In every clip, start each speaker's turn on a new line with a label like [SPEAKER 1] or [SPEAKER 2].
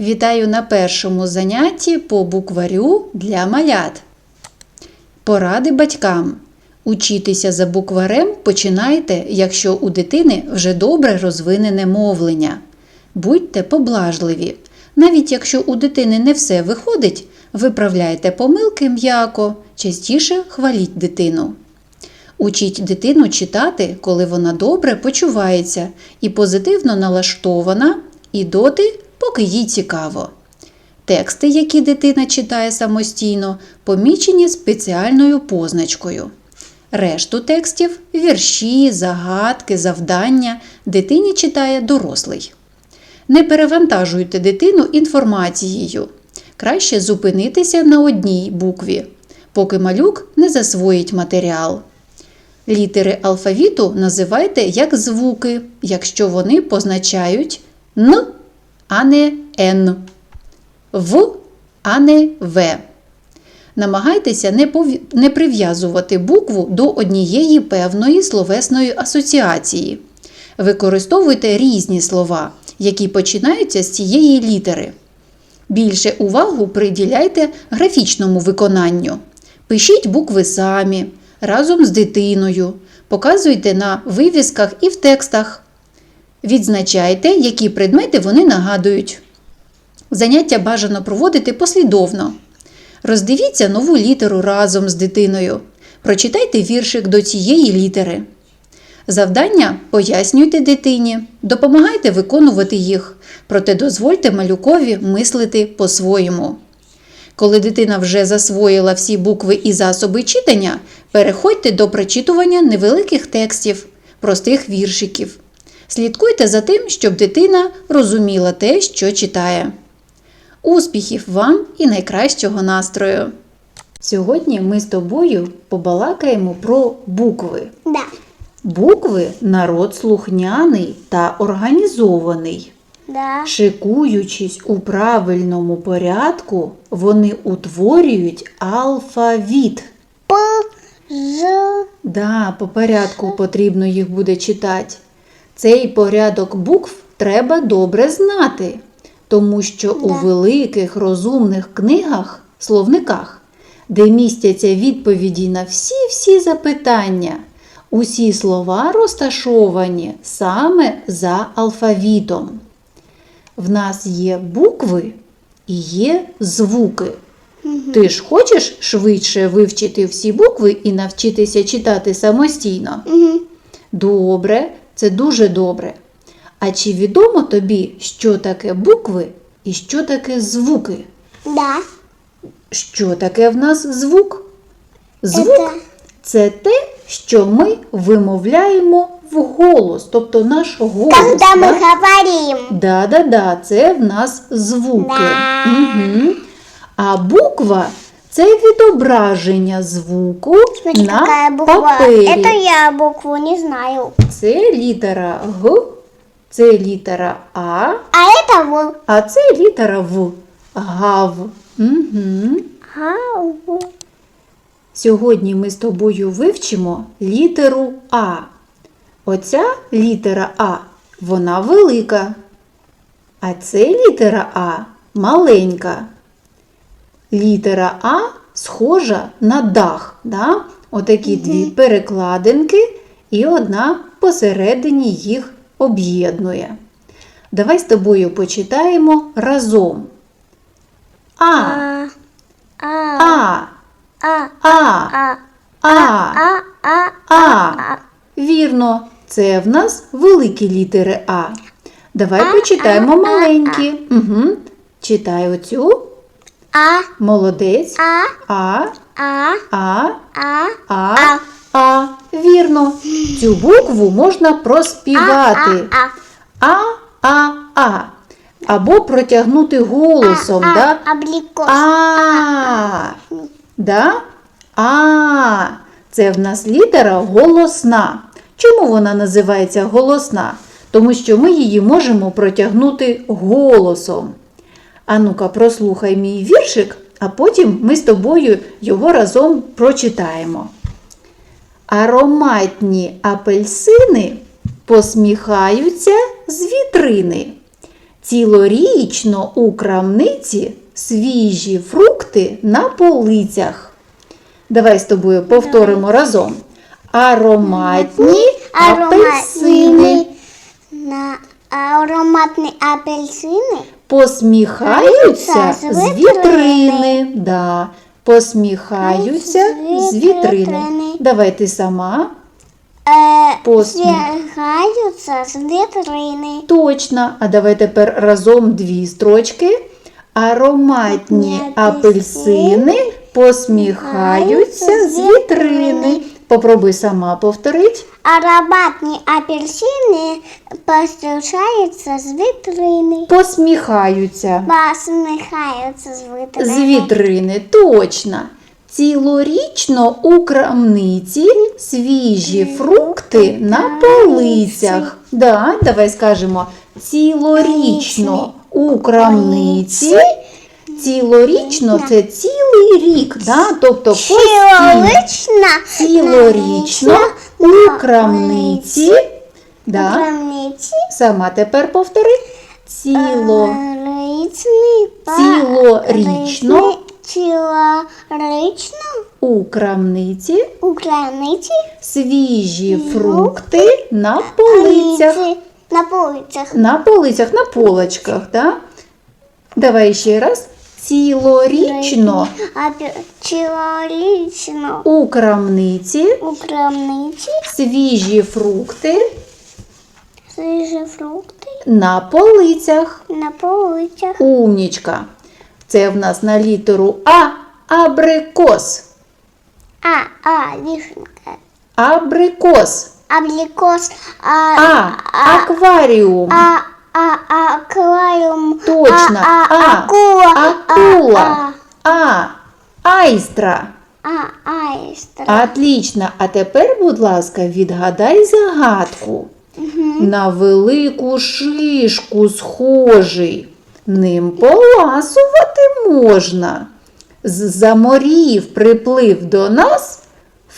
[SPEAKER 1] Вітаю на першому занятті по букварю для малят. Поради батькам. Учітися за букварем починайте, якщо у дитини вже добре розвинене мовлення. Будьте поблажливі. Навіть якщо у дитини не все виходить, виправляйте помилки м'яко, частіше хваліть дитину. Учіть дитину читати, коли вона добре почувається і позитивно налаштована, і доти, поки їй цікаво. Тексти, які дитина читає самостійно, помічені спеціальною позначкою. Решту текстів вірші, загадки, завдання дитині читає дорослий. Не перевантажуйте дитину інформацією. Краще зупинитися на одній букві, поки малюк не засвоїть матеріал. Літери алфавіту називайте як звуки, якщо вони позначають Н, а не Н, В, а не В. Намагайтеся не, пові- не прив'язувати букву до однієї певної словесної асоціації. Використовуйте різні слова, які починаються з цієї літери. Більше увагу приділяйте графічному виконанню. Пишіть букви самі, разом з дитиною, показуйте на вивісках і в текстах. Відзначайте, які предмети вони нагадують. Заняття бажано проводити послідовно. Роздивіться нову літеру разом з дитиною. Прочитайте віршик до цієї літери. Завдання пояснюйте дитині, допомагайте виконувати їх, проте дозвольте малюкові мислити по-своєму. Коли дитина вже засвоїла всі букви і засоби читання, переходьте до прочитування невеликих текстів, простих віршиків. Слідкуйте за тим, щоб дитина розуміла те, що читає. Успіхів вам і найкращого настрою! Сьогодні ми з тобою побалакаємо про букви.
[SPEAKER 2] Да.
[SPEAKER 1] Букви народ слухняний та організований.
[SPEAKER 2] Да.
[SPEAKER 1] Шикуючись у правильному порядку, вони утворюють алфавіт.
[SPEAKER 2] П. З.
[SPEAKER 1] Да, по порядку потрібно їх буде читати. Цей порядок букв треба добре знати, тому що у великих розумних книгах, словниках, де містяться відповіді на всі-всі запитання, усі слова розташовані саме за алфавітом. В нас є букви і є звуки. Ти ж хочеш швидше вивчити всі букви і навчитися читати самостійно?
[SPEAKER 2] Угу.
[SPEAKER 1] Добре, це дуже добре. А чи відомо тобі, що таке букви і що таке звуки?
[SPEAKER 2] Да.
[SPEAKER 1] Що таке в нас звук? Звук
[SPEAKER 2] Это-
[SPEAKER 1] це те, що ми вимовляємо вголос, тобто наш голос.
[SPEAKER 2] Когда мы
[SPEAKER 1] да?
[SPEAKER 2] говорим.
[SPEAKER 1] Да, да, да, це в нас звуки.
[SPEAKER 2] Да.
[SPEAKER 1] Угу. А буква це відображення звуку
[SPEAKER 2] Смотри,
[SPEAKER 1] на
[SPEAKER 2] буква.
[SPEAKER 1] папері.
[SPEAKER 2] Это я букву не знаю.
[SPEAKER 1] Це літера Г, це літера А,
[SPEAKER 2] А это В.
[SPEAKER 1] а це літера В. Гав. Угу.
[SPEAKER 2] Ау.
[SPEAKER 1] Сьогодні ми з тобою вивчимо літеру А. Оця літера А, вона велика. А це літера А маленька. Літера А схожа на дах. Да? Отакі дві перекладинки, і одна посередині їх об'єднує. Давай з тобою почитаємо разом. А,
[SPEAKER 2] А. А.
[SPEAKER 1] А,
[SPEAKER 2] А.
[SPEAKER 1] А,
[SPEAKER 2] А.
[SPEAKER 1] А.
[SPEAKER 2] А. А.
[SPEAKER 1] А. Вірно, це в нас великі літери А. Давай почитаємо маленькі. Угу. Читай оцю.
[SPEAKER 2] А.
[SPEAKER 1] Молодець.
[SPEAKER 2] А.
[SPEAKER 1] А,
[SPEAKER 2] А.
[SPEAKER 1] А,
[SPEAKER 2] А.
[SPEAKER 1] А,
[SPEAKER 2] А.
[SPEAKER 1] А. Вірно. Цю букву можна проспівати.
[SPEAKER 2] А.
[SPEAKER 1] А, А, А. Або протягнути голосом.
[SPEAKER 2] А.
[SPEAKER 1] да?
[SPEAKER 2] Абрикос.
[SPEAKER 1] А. Да? А. Це в нас літера голосна. Чому вона називається голосна? Тому що ми її можемо протягнути голосом. А ну-ка, прослухай мій віршик, а потім ми з тобою його разом прочитаємо. Ароматні апельсини посміхаються з вітрини. Цілорічно у крамниці свіжі фрукти на полицях. Давай з тобою повторимо разом. Ароматні апельсини
[SPEAKER 2] на ароматні апельсини
[SPEAKER 1] посміхаються
[SPEAKER 2] З вітрини.
[SPEAKER 1] Да. Посміхаються
[SPEAKER 2] З
[SPEAKER 1] вітрини. Давай ти сама.
[SPEAKER 2] е,
[SPEAKER 1] Посміх.
[SPEAKER 2] зігаються з вітрини.
[SPEAKER 1] Точно. А давай тепер разом дві строчки. Ароматні апельсини посміхаються з вітрини. Попробуй сама повторить.
[SPEAKER 2] Ароматні апельсини посміхаються з вітрини.
[SPEAKER 1] Посміхаються
[SPEAKER 2] Посміхаються з вітрини.
[SPEAKER 1] з вітрини. Точно. Цілорічно у крамниці свіжі фрукти на полицях. Да, давай скажемо. Цілорічно у крамниці. Цілорічно це цілий рік, да? тобто постійно. Цілорічно у крамниці. Да?
[SPEAKER 2] крамниці.
[SPEAKER 1] Сама тепер повтори. Ціло. Цілорічно.
[SPEAKER 2] Цілорічно
[SPEAKER 1] У крамниці
[SPEAKER 2] у крамниці
[SPEAKER 1] свіжі фрукти на полицях.
[SPEAKER 2] на полицях.
[SPEAKER 1] На полицях, на полочках, да? Давай ще раз. Цілорічно
[SPEAKER 2] Апе- Цілорічно
[SPEAKER 1] у крамниці
[SPEAKER 2] у крамниці
[SPEAKER 1] свіжі фрукти
[SPEAKER 2] свіжі фрукти
[SPEAKER 1] на полицях.
[SPEAKER 2] на полицях.
[SPEAKER 1] Умнічка. Це в нас на літеру А. Абрикос.
[SPEAKER 2] А, а, вишенка.
[SPEAKER 1] Абрикос.
[SPEAKER 2] Аблікос. А,
[SPEAKER 1] А. Акваріум.
[SPEAKER 2] а, а, акваріум.
[SPEAKER 1] Точно.
[SPEAKER 2] А, а, акула.
[SPEAKER 1] Акула. А. Айстра.
[SPEAKER 2] А, а.
[SPEAKER 1] Отлично. А тепер, будь ласка, відгадай загадку. На велику шишку схожий. Ним поласувати можна. З-за морів приплив до нас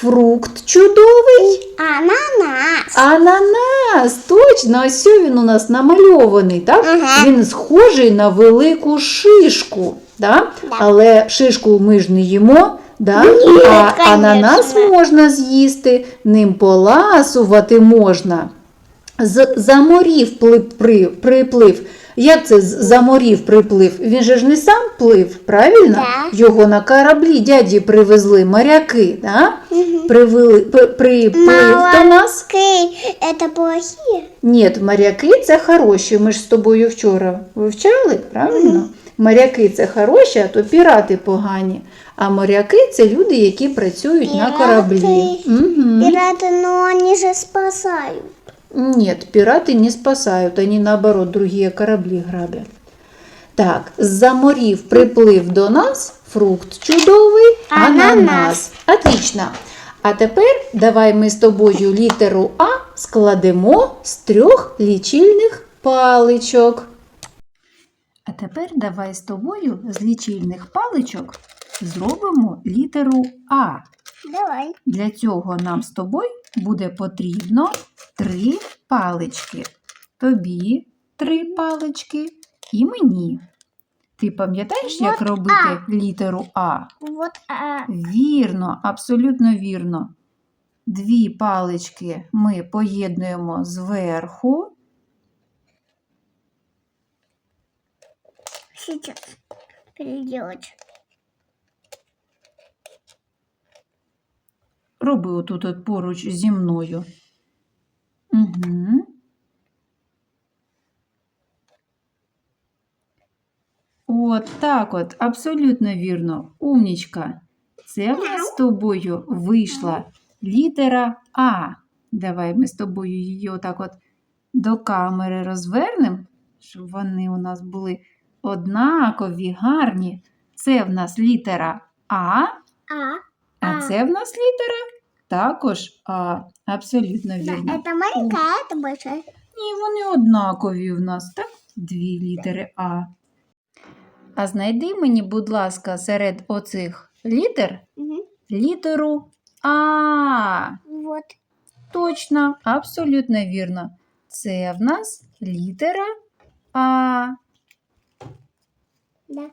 [SPEAKER 1] фрукт чудовий.
[SPEAKER 2] Ананас.
[SPEAKER 1] Ананас, точно, ось він у нас намальований, так?
[SPEAKER 2] Ага.
[SPEAKER 1] Він схожий на велику шишку, да? але шишку ми ж не їмо, да?
[SPEAKER 2] Ні,
[SPEAKER 1] а
[SPEAKER 2] конечно.
[SPEAKER 1] ананас можна з'їсти, ним поласувати можна. З за морів пли- при, приплив. Як це за морів приплив? Він же ж не сам плив, правильно?
[SPEAKER 2] Да.
[SPEAKER 1] Його на кораблі дяді привезли моряки, да? Привели, при, приплив до нас.
[SPEAKER 2] Это плохие?
[SPEAKER 1] Ні, моряки це хороші. Ми ж з тобою вчора вивчали, правильно? Моряки це хороші, а то пірати погані. А моряки це люди, які працюють на кораблі. Угу.
[SPEAKER 2] Пираты, но они же спасают.
[SPEAKER 1] Нет, пираты не спасают, они наоборот другие корабли грабят. Так, з-за морів приплив до нас фрукт чудовий, ананас.
[SPEAKER 2] Ананас.
[SPEAKER 1] Отлично. А тепер давай ми з тобою літеру А складемо з трьох лічильних паличок. А тепер давай з тобою з лічильних паличок зробимо літеру А.
[SPEAKER 2] Давай.
[SPEAKER 1] Для цього нам з тобою буде потрібно три палички. Тобі три палички і мені. Ти пам'ятаєш, як
[SPEAKER 2] Вот
[SPEAKER 1] робити літеру А?
[SPEAKER 2] Вот а,
[SPEAKER 1] Вірно, абсолютно вірно. Дві палички ми поєднуємо зверху.
[SPEAKER 2] сейчас переделать.
[SPEAKER 1] Роби отут от поруч зі мною. Угу. От так от, абсолютно вірно. Умнічка. Це в нас з тобою вийшла літера А. Давай ми з тобою її отак от до камери розвернемо, щоб вони у нас були однакові, гарні. Це в нас літера А.
[SPEAKER 2] А,
[SPEAKER 1] А
[SPEAKER 2] А.
[SPEAKER 1] це в нас літера також А. Абсолютно вірно.
[SPEAKER 2] это маленькая, а это.
[SPEAKER 1] Ні, вони однакові в нас, так? Дві літери А. А знайди мені, будь ласка, серед оцих літер літеру А.
[SPEAKER 2] Вот.
[SPEAKER 1] Точно, абсолютно вірно. Це в нас літера А,
[SPEAKER 2] Да.